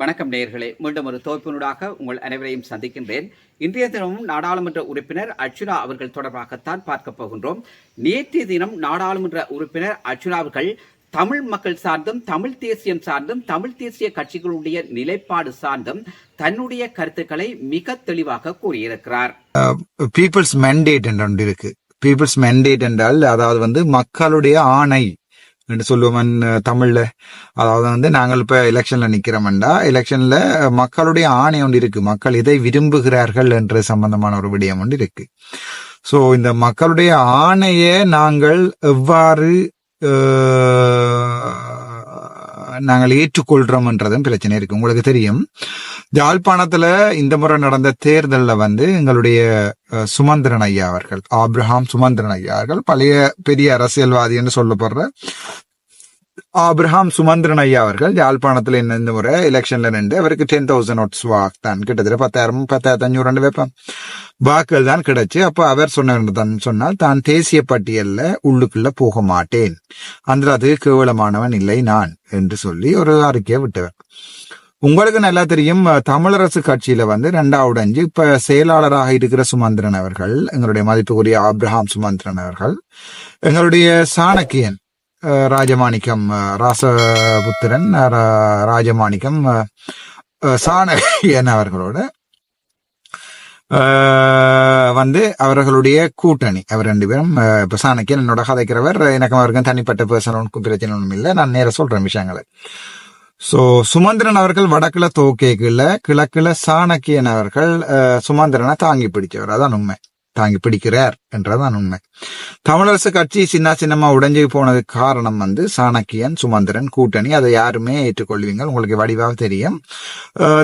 வணக்கம் நேயர்களே. மீண்டும் ஒரு தொகுப்பினூடாக உங்கள் அனைவரையும் சந்திக்கின்றேன். இன்றைய தினமும் நாடாளுமன்ற உறுப்பினர் அர்ச்சுனா அவர்கள் தொடர்பாகத்தான் பார்க்க போகின்றோம். நேற்றைய தினம் நாடாளுமன்ற உறுப்பினர் அர்ச்சுனா அவர்கள் தமிழ் மக்கள் சார்ந்தும் தமிழ் தேசியம் சார்ந்தும் தமிழ் தேசிய கட்சிகளுடைய நிலைப்பாடு சார்ந்தும் தன்னுடைய கருத்துக்களை மிக தெளிவாக கூறியிருக்கிறார். பீப்புள்ஸ் மெண்டேட் என்று ஒன்று இருக்கு. பீப்புள்ஸ் மெண்டேட் என்றால் அதாவது வந்து மக்களுடைய ஆணை என்று சொல்லுவோம் தமிழில் தமிழ்ல. அதாவது வந்து நாங்கள் இப்ப எலெக்ஷன்ல நிக்கிறோம்டா எலெக்ஷன்ல மக்களுடைய ஆணை ஒன்று இருக்கு. மக்கள் இதை விரும்புகிறார்கள் என்ற சம்பந்தமான ஒரு விடயம் ஒன்று இருக்கு. ஸோ இந்த மக்களுடைய ஆணையை நாங்கள் எவ்வாறு நாங்கள் ஏற்றுக்கொள்றோம்ன்றதும் பிரச்சனை இருக்கு. உங்களுக்கு தெரியும். யாழ்ப்பாணத்துல இந்த முறை நடந்த தேர்தல்ல வந்து எங்களுடைய அஹ், சுமந்திரன் ஐயா அவர்கள் ஆப்ரஹாம் சுமந்திரன் ஐயா அவர்கள் பழைய பெரிய அரசியல்வாதி என்று சொல்லப்படுற ஆப்ரஹாம் சுமந்திரன் ஐயா அவர்கள் யாழ்ப்பாணத்தில் இந்த முறை எலெக்ஷன்ல நின்று அவருக்கு டென் தௌசண்ட் ஓட்ஸ் வாக் தான் கிட்டத்தட்ட பத்தாயிரம் பத்தாயிரத்தி அஞ்சூறு ரெண்டு வைப்பேன் வாக்குகள் தான் கிடைச்சு அப்போ அவர் சொன்ன தான் சொன்னால் தான் தேசிய பட்டியல்ல உள்ளுக்குள்ள போக மாட்டேன். அந்த அது கேவலமானவன் இல்லை நான் என்று சொல்லி ஒரு அறிக்கையை விட்டவர். உங்களுக்கு நல்லா தெரியும் தமிழரசு கட்சியில வந்து ரெண்டாவது அஞ்சு இப்ப செயலாளராக இருக்கிற சுமந்திரன் அவர்கள் எங்களுடைய மதிப்புக்குரிய ஆப்ரஹாம் சுமந்திரன் அவர்கள் எங்களுடைய சாணக்கியன் ராஜமாணிக்கம் ராசபுத்திரன் ரா- ராஜமாணிக்கம் சாணகியன் சாணக்கியன் அவர்களோட வந்து அவர்களுடைய கூட்டணி. அவர் ரெண்டு பேரும் இப்போ சாணக்கியன் என்னோட கதைக்கிறவர் எனக்கு அவருக்கும் தனிப்பட்ட பேசணும்னு பிரச்சனை ஒன்றும் இல்லை. நான் நேர சொல்றேன் விஷயங்களை. ஸோ சுமந்திரன் அவர்கள் வடக்குல தோக்கேக்குல கிழக்குல சாணக்கியன் அவர்கள் சுமந்திரனை தாங்கி பிடிச்சவர் அதான் உண்மை. தாங்கி பிடிக்கிறார் என்றதான் உண்மை. தமிழரசு கட்சி சின்ன சின்னமா உடைஞ்சு போனதுக்கு காரணம் வந்து சாணக்கியன் சுமந்திரன் கூட்டணி. அதை யாருமே ஏற்றுக்கொள்வீங்க. உங்களுக்கு வடிவாக தெரியும்.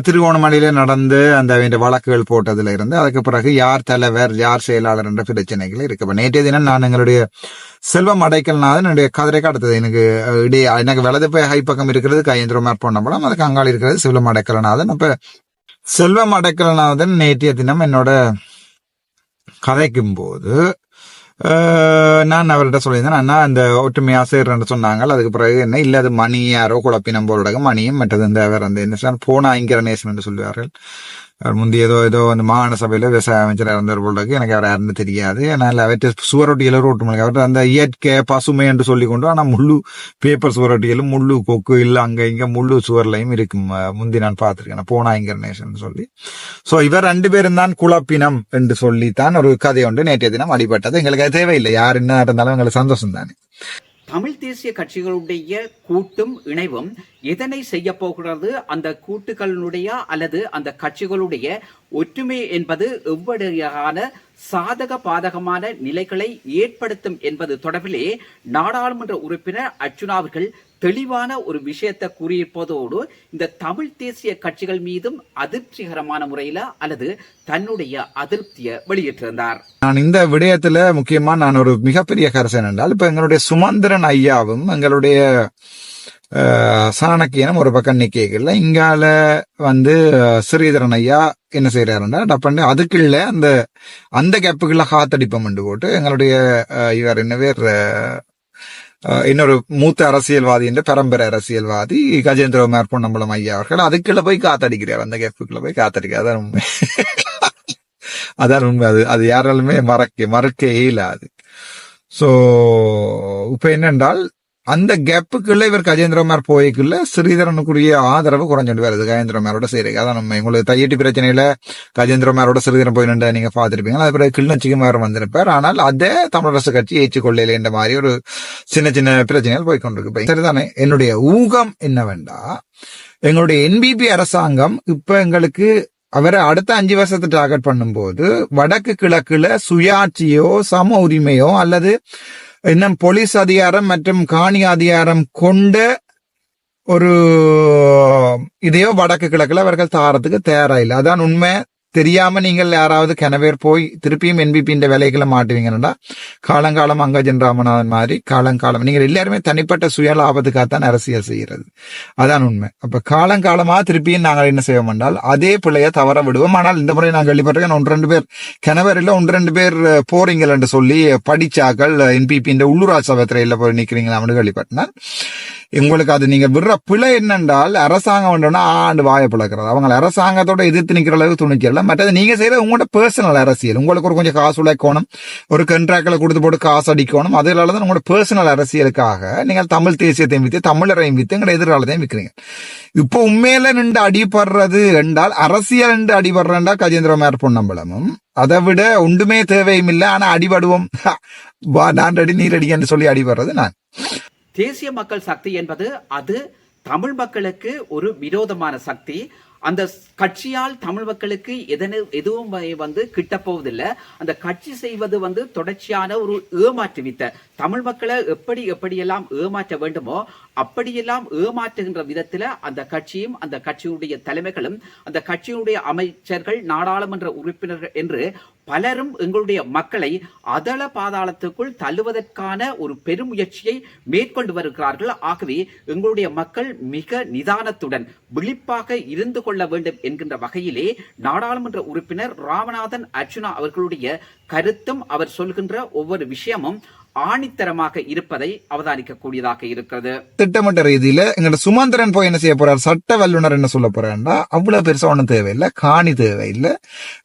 திருகோணமலையில நடந்து அந்த வழக்குகள் போட்டதுல இருந்து அதுக்கு பிறகு யார் தலைவர் யார் செயலாளர் என்ற பிரச்சனைகள் இருக்கு. நேற்றைய தினம் நான் எங்களுடைய செல்வம் அடைக்கல்நாதன் என்னுடைய கதிரை கடத்தது எனக்கு இடையே எனக்கு வலது போய் ஹை பக்கம் இருக்கிறது கையேந்திரமார் பொன்னம்பலம் அதுக்கு அங்காள் இருக்கிறது செல்வம் அடைக்கலநாதன். அப்ப செல்வம் அடைக்கலநாதன் நேற்றைய தினம் என்னோட கதைக்கும் போது நான் அவர்கிட்ட சொல்லியிருந்தேன் அண்ணா அந்த ஒற்றுமையா சேர்றேன்னு சொன்னாங்க. அதுக்கு பிறகு என்ன இல்ல அது மணி யாரோ குழப்பினம் போலுடக மணியும் மற்றது இந்த அவர் அந்த என்ன சொன்னால் போனா ஐங்கரநேசன் என்று சொல்லுவார்கள். அவர் முந்தி ஏதோ ஏதோ அந்த மாகாண சபையில விவசாய அமைச்சர் இருந்தவர் போலுடகு எனக்கு அவர் யாருன்னு தெரியாது. ஆனால் அவற்றை சுவரொட்டியில ரோட்டு மலை அவர் அந்த இயற்கை பசுமை என்று சொல்லி கொண்டு ஆனால் முள்ளு பேப்பர் சுவரொட்டியிலும் முள்ளு கொக்கு இல்லை அங்கே இங்கே முள்ளு சுவர்லையும் இருக்கும். முந்தி நான் பார்த்துருக்கேன். போனா ஐங்கரநேசன் சொல்லி. ஸோ இவர் ரெண்டு பேரும் தான் குழப்பினம் என்று சொல்லித்தான் ஒரு கதை ஒன்று நேற்றைய தினம் அடிபட்டது. எங்களுக்கு அது தேவையில்லை. யார் என்ன இருந்தாலும் எங்களுக்கு சந்தோஷம் தானே தமிழ் தேசிய கட்சிகளுடைய கூட்டும் இணைவும் எதனை செய்ய போகிறது? அந்த கூட்டுகளினுடைய அல்லது அந்த கட்சிகளுடைய ஒற்றுமை என்பது எவ்வகையான சாதக பாதகமான நிலைகளை ஏற்படுத்தும் என்பது தொடர்பிலே நாடாளுமன்ற உறுப்பினர் அர்ச்சுனா அவர்கள் தெளிவான ஒரு விஷயத்தை கூறியிருப்பதோடு இந்த தமிழ் தேசிய கட்சிகள் மீதும் அதிர்ச்சிகரமான முறையில அல்லது தன்னுடைய அதிருப்தியை வெளியிட்டிருந்தார். நான் இந்த விடயத்துல முக்கியமா நான் ஒரு மிகப்பெரிய கரசன் என்றால் இப்ப எங்களுடைய சுமந்திரன் ஐயாவும் எங்களுடைய சாணக்கியனும் ஒரு பக்கம் நிக்கல இங்கால வந்து ஸ்ரீதரன் ஐயா என்ன செய்யறாருன்னா டப்பண்டு அதுக்குள்ள அந்த அந்த கேப்புக்குள்ள காத்தடிப்பம் போட்டு எங்களுடைய இவர் என்ன பேர் இன்னொரு மூத்த அரசியல்வாதி என்ற பரம்பரை அரசியல்வாதி கஜேந்திரகுமார் பொன்னம்பலம் ஐயா அவர்கள் அதுக்குள்ள போய் காத்தடிக்கிறார். அந்த கேப்புக்குள்ள போய் காத்தடிக்கிறார். அதான் உண்மை. அதான் உண்மை. அது அது யாராலுமே மறக்க மறக்க இயலாது சோ இப்ப என்னென்றால் அந்த கேப்புக்குள்ள இவர் கஜேந்திரமார் போய்க்குள்ள ஸ்ரீதரனுக்குரிய ஆதரவு குறைஞ்சிட்டு வருது. கஜேந்திரமாரோட சரி அதான் நம்ம உங்களுக்கு தையட்டி பிரச்சனையில கஜேந்திரமாரோட ஸ்ரீதரன் போய் நின்று நீங்க பார்த்துருப்பீங்க. அது பிறகு கிளிநொச்சிக்கு வந்திருப்பார். ஆனால் அதே தமிழரசு கட்சி ஏற்றுக்கொள்ளல என்ற மாதிரி ஒரு சின்ன சின்ன பிரச்சனைகள் போய் கொண்டிருக்கு சரிதானே? என்னுடைய ஊகம் என்னவென்றா எங்களுடைய என்பிபி அரசாங்கம் இப்ப எங்களுக்கு அவரை அடுத்த அஞ்சு வருஷத்தை டார்கெட் பண்ணும்போது வடக்கு கிழக்குல சுயாட்சியோ சம உரிமையோ அல்லது இன்னும் போலீஸ் அதிகாரம் மற்றும் காணி அதிகாரம் கொண்ட ஒரு இதையோ வடக்கு கிழக்குல அவர்கள் தாரத்துக்கு தயாராக இல்லை. அதான் உண்மை. தெரியாம நீங்கள் யாராவது கிணவேர் போய் திருப்பியும் என்பிபி இந்த வேலைகளை மாட்டுவீங்கன்னா காலங்காலம் அங்கஜன் ராமநாதன் மாதிரி காலங்காலம். நீங்கள் எல்லாருமே தனிப்பட்ட சுய லாபத்துக்காகத்தான் அரசியல் செய்கிறது. அதான் உண்மை. அப்ப காலங்காலமா திருப்பியும் நாங்கள் என்ன செய்வோம் என்றால் அதே பிள்ளைய தவற விடுவோம். ஆனால் இந்த முறை நாங்கள் கேள்விப்பட்டிருக்கேன் ஒன்று ரெண்டு பேர் இல்லை ஒன்று ரெண்டு பேர் போறீங்கள் என்று சொல்லி படிச்சாக்கள் என்பிபி இந்த உள்ளூராட்சி சபை போய் போய் அப்படின்னு கேள்விப்பட்டேன் உங்களுக்கு அது நீங்க விடுற பிழை என்னென்றால் அரசாங்கம் வேண்டும்னா ஆண்டு வாயை பிளக்கிறது. அவங்க அரசாங்கத்தோட எதிர்த்து நிற்கிற அளவுக்கு துணிக்கல. மற்றது நீங்க செய்யறது உங்களோட பர்சனல் அரசியல். உங்களுக்கு ஒரு கொஞ்சம் காசு உழைக்கணும். ஒரு கண்ட்ராக்டில் கொடுத்து போட்டு காசு அடிக்கணும். அதனால தான் உங்களோட பர்சனல் அரசியலுக்காக நீங்கள் தமிழ் தேசியத்தையும் வித்து தமிழரையும் வித்து எங்களோட எதிர்காலத்தையும் விற்கிறீங்க இப்போ உண்மையில நின்று அடிபடுறது என்றால் அரசியல் நின்று அடிபடுறா கஜேந்திரமார் பொன்னம்பலமும். அதை விட ஒன்றுமே தேவையும் இல்லை. ஆனா அடிபடுவோம். வா நான் ரெடி நீர் அடிக்கன்னு சொல்லி அடிபடுறது நான். தேசிய மக்கள் சக்தி என்பது அது தமிழ் மக்களுக்கு ஒரு விரோதமான சக்தி. அந்த கட்சியால் தமிழ் மக்களுக்கு எதனு எதுவும் வந்து கிட்ட போவதில்லை. அந்த கட்சி செய்வது வந்து தொடர்ச்சியான ஒரு ஏமாற்று வித்த. தமிழ் மக்களை எப்படி எப்படியெல்லாம் ஏமாற்ற வேண்டுமோ அப்படியெல்லாம் ஏமாற்றுகின்ற விதத்தில் அந்த கட்சியும் அந்த கட்சியுடைய தலைமைகளும் அந்த கட்சியுடைய அமைச்சர்கள் நாடாளுமன்ற உறுப்பினர்கள் என்று பலரும் எங்களுடைய மக்களை அதள பாதாளத்துக்குள் தள்ளுவதற்கான ஒரு பெருமுயற்சியை மேற்கொண்டு வருகிறார்கள். ஆகவே எங்களுடைய மக்கள் மிக நிதானத்துடன் விழிப்பாக இருந்து கொள்ள வேண்டும் என்கின்ற வகையிலே நாடாளுமன்ற உறுப்பினர் ராமநாதன் அர்ச்சுனா அவர்களுடைய கருத்தும் அவர் சொல்கின்ற ஒவ்வொரு விஷயமும் ஆணித்தரமாக இருப்பதை அவதானிக்கக்கூடியதாக இருக்கிறது. திட்டமிட்ட ரீதியில எங்களோட சுமந்திரன் போய் என்ன செய்ய போறார்? சட்ட வல்லுனர் என்ன சொல்ல போறாருன்னா அவ்வளவு பெருசா ஒண்ணும் தேவையில்லை காணி தேவையில்லை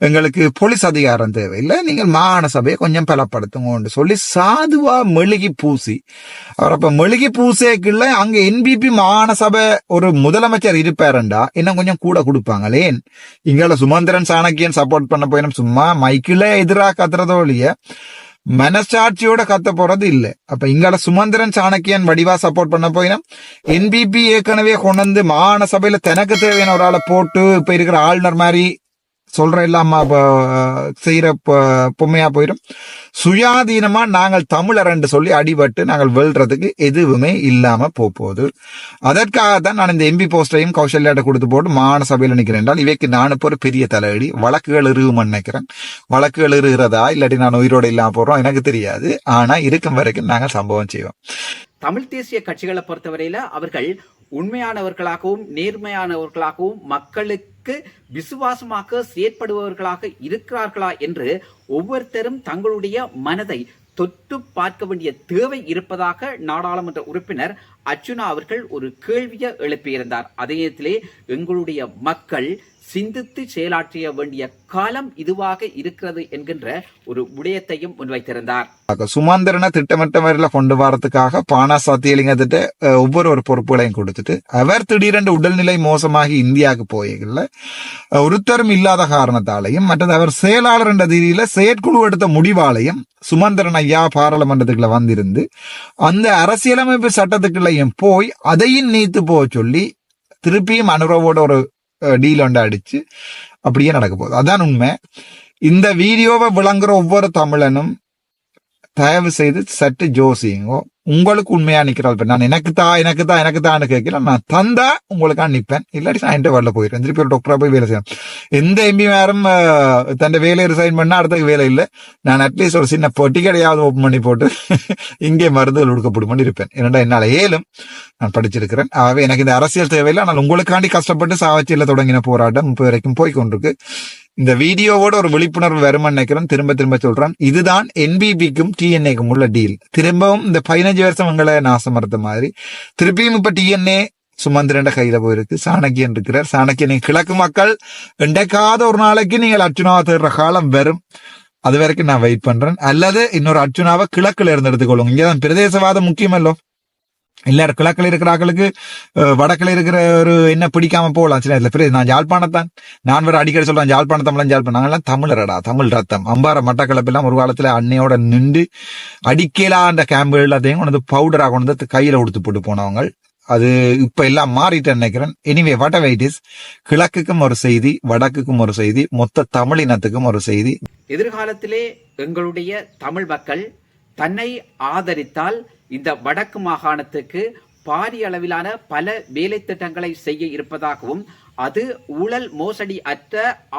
எங்களுக்கு போலீஸ் அதிகாரம் தேவையில்லை நீங்கள் மாகாண சபையை கொஞ்சம் பலப்படுத்துங்கன்னு சொல்லி சாதுவா மெழுகி பூசி அவர் அப்ப மெழுகி பூசேக்குள்ள அங்க என்பிபி மாகாண சபை ஒரு முதலமைச்சர் இருப்பாருண்டா இன்னும் கொஞ்சம் கூட கொடுப்பாங்களேன் இங்கால சுமந்திரன் சாணக்கியன் சப்போர்ட் பண்ண போயினும் சும்மா மைக்கில எதிராக கத்துறதோ இல்லையா. மனசாட்சியோட கத்த போறது இல்ல. அப்ப இங்கால சுமந்திரன் சாணக்கியன் வடிவா சப்போர்ட் பண்ண போயினா என்பிபி ஏற்கனவே கொண்டு வந்து மாகாண சபையில தனக்கு தேவையான ஒரு ஆளை போட்டு இப்ப இருக்கிற ஆளுநர் மாதிரி சொல்ற இல்லாம செய்யற பொம்மையா போயிடும். சுயாதீனமா நாங்கள் தமிழர் என்று சொல்லி அடிபட்டு நாங்கள் வெல்றதுக்கு எதுவுமே இல்லாம போகுது போகுது அதற்காகத்தான் நான் இந்த எம்பி போஸ்டையும் கௌசல்யாட்ட கொடுத்து போட்டு மாகாண சபையில் நிற்கிறேன் என்றால் இவைக்கு நான் இப்போ ஒரு பெரிய தலையடி. வழக்குகள் இருகுமன்னு நினைக்கிறேன். வழக்குகள் இருக்கிறதா இல்லாட்டி நான் உயிரோட இல்லாம போறோம்? எனக்கு தெரியாது. ஆனா இருக்கும் வரைக்கும் நாங்கள் சம்பவம் செய்வோம். தமிழ் தேசிய கட்சிகளை பொறுத்தவரையில அவர்கள் உண்மையானவர்களாகவும் நேர்மையானவர்களாகவும் மக்களுக்கு விசுவாசமாக செயற்படுபவர்களாக இருக்கிறார்களா என்று ஒவ்வொருத்தரும் தங்களுடைய மனதை தொட்டு பார்க்க வேண்டிய தேவை இருப்பதாக நாடாளுமன்ற உறுப்பினர் அர்ச்சுனா அவர்கள் ஒரு கேள்வியை எழுப்பியிருந்தார். அதே நேரத்திலே எங்களுடைய மக்கள் சிந்தித்து செயலாற்றிய வேண்டிய காலம் இதுவாக இருக்கிறது என்கின்ற ஒரு விடயத்தையும் முன்வைத்திருந்தார். சுமந்திரனை திட்டமிட்ட முறையில கொண்டு வரதுக்காக பானா சத்தியலிங்கத்திட்ட ஒவ்வொரு ஒரு பொறுப்புகளையும் கொடுத்துட்டு அவர் திடீரென்று உடல்நிலை மோசமாகி இந்தியாவுக்கு போயல ஒருத்தரும் இல்லாத காரணத்தாலையும் மற்றது அவர் செயலாளர் என்ற ரீதியில செயற்குழு எடுத்த முடிவாலையும் சுமந்திரன் ஐயா பாராளுமன்றத்துக்குள்ள வந்திருந்து அந்த அரசியலமைப்பு சட்டத்துக்குள்ளேயும் போய் அதையும் நீத்து போக சொல்லி திருப்பியும் அனுரவோட ஒரு டீல் ஒன்று அடிச்சு அப்படியே நடக்க போகுது. அதான் உண்மை. இந்த வீடியோவை விளங்குற ஒவ்வொரு தமிழனும் தயவு செய்து சற்று ஜோசியுங்கோ உங்களுக்கு உண்மையா நிக்கிறாள் இப்ப நான் எனக்கு தான் எனக்கு தான் எனக்கு தான் கேட்கல. நான் தந்தா உங்களுக்கா நிப்பேன். இல்லாட்டி நான் என்கிட்ட வரல போயிடுறேன் திருப்பி ஒரு டாக்டரா போய் வேலை செய்யணும். எந்த எம்பி மேரும் தன் வேலையை ரிசைன் பண்ணா அடுத்த வேலை இல்லை. நான் அட்லீஸ்ட் ஒரு சின்ன பொட்டி கடையாவது ஓப்பன் பண்ணி போட்டு இங்கே மருந்துகள் கொடுக்கப்படுமான்னு இருப்பேன். என்னடா என்னால ஏலும் நான் படிச்சிருக்கிறேன். ஆகவே எனக்கு இந்த அரசியல் தேவையில்லை. ஆனால் உங்களுக்காண்டி கஷ்டப்பட்டு சாவச்சியில் தொடங்கின போராட்டம் இப்போ வரைக்கும் போய் கொண்டிருக்கு. இந்த வீடியோவோட ஒரு விழிப்புணர்வு வரும்னு நினைக்கிறேன். திரும்ப திரும்ப சொல்றேன். இதுதான் என்பிபிக்கும் டிஎன்ஏக்கும் உள்ள டீல் திரும்பவும் இந்த பதினஞ்சு வருஷம் எங்களை நாசமறுத்த மாதிரி. திருப்பியும் இப்ப டிஎன்ஏ சுமந்திரன் கையில போயிருக்கு. சாணக்கியன் இருக்கிறார். சாணக்கியன் கிழக்கு மக்கள் இண்டைக்காத ஒரு நாளைக்கு நீங்கள் அர்ச்சுனாவை தேடுற காலம் வரும். அது வரைக்கும் நான் வெயிட் பண்றேன். அல்லது இன்னொரு அர்ச்சுனாவை கிழக்குல இருந்து எடுத்துக்கொள்ளுங்க. இங்கதான் பிரதேசவாதம் முக்கியமல்லோ. எல்லாரும் கிழக்கில் இருக்கிறார்களுக்கு வடக்கில் இருக்கிற ஒரு என்ன பிடிக்காம போகலாம். சில நேரத்துல பிறகு நான் யாழ்ப்பாணத்தான். நான் வேறு அடிக்கடி சொல்றேன் யாழ்ப்பாணம் தமிழன் யாழ்ப்பாணம். நாங்கெல்லாம் தமிழரடா தமிழ் ரத்தம். அம்பார மட்டக்களப்பெல்லாம் ஒரு காலத்தில் அன்னையோட நின்று அடிக்கலான்ற கேம்பு எல்லாத்தையும் கொண்டு வந்து பவுடராக கொண்டு வந்து கையில் கொடுத்து போட்டு போனவங்க. அது இப்ப எல்லாம் மாறிட்டு நினைக்கிறேன். எனிவே வாட் வெயிட் இஸ் கிழக்குக்கும் ஒரு செய்தி வடக்குக்கும் ஒரு செய்தி மொத்த தமிழினத்துக்கும் ஒரு செய்தி. எதிர்காலத்திலே எங்களுடைய தமிழ் மக்கள் தன்னை ஆதரித்தால் இந்த வடக்கு மாகாணத்துக்கு பாரிய அளவிலான பல வேலை திட்டங்களை செய்ய இருப்பதாகவும் அது ஊழல் மோசடி அற்ற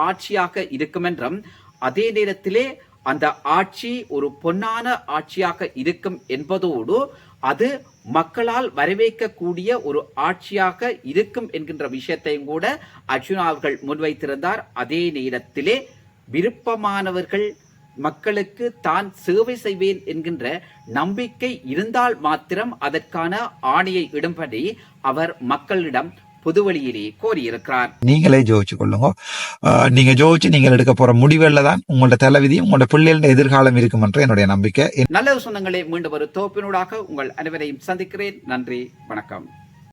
ஆட்சியாக இருக்கும் என்றும் அதே நேரத்திலே அந்த ஆட்சி ஒரு பொன்னான ஆட்சியாக இருக்கும் என்பதோடு அது மக்களால் வரவேற்கக்கூடிய ஒரு ஆட்சியாக இருக்கும் என்கின்ற விஷயத்தையும் கூட அர்ஜுனா அவர்கள் முன்வைத்திருந்தார். அதே நேரத்திலே விருப்பமானவர்கள் மக்களுக்கு தான் சேவை செய்வேன் என்கின்ற நம்பிக்கை இருந்தால் மாத்திரம் அதற்கான ஆணையை இடும்படி அவர் மக்களிடம் பொதுவழியிலே கோரியிருக்கிறார். நீங்களே ஜோதிச்சு கொள்ளுங்க. நீங்க ஜோதிச்சு நீங்கள் எடுக்க போற முடிவுல தான் உங்களோட தலைவிதி உங்களோட பிள்ளைகளோட எதிர்காலம் இருக்கும் என்ற என்னுடைய நம்பிக்கை. நல்ல சொந்தங்களே மீண்டும் ஒரு தோப்பினூடாக உங்கள் அனைவரையும் சந்திக்கிறேன். நன்றி வணக்கம்.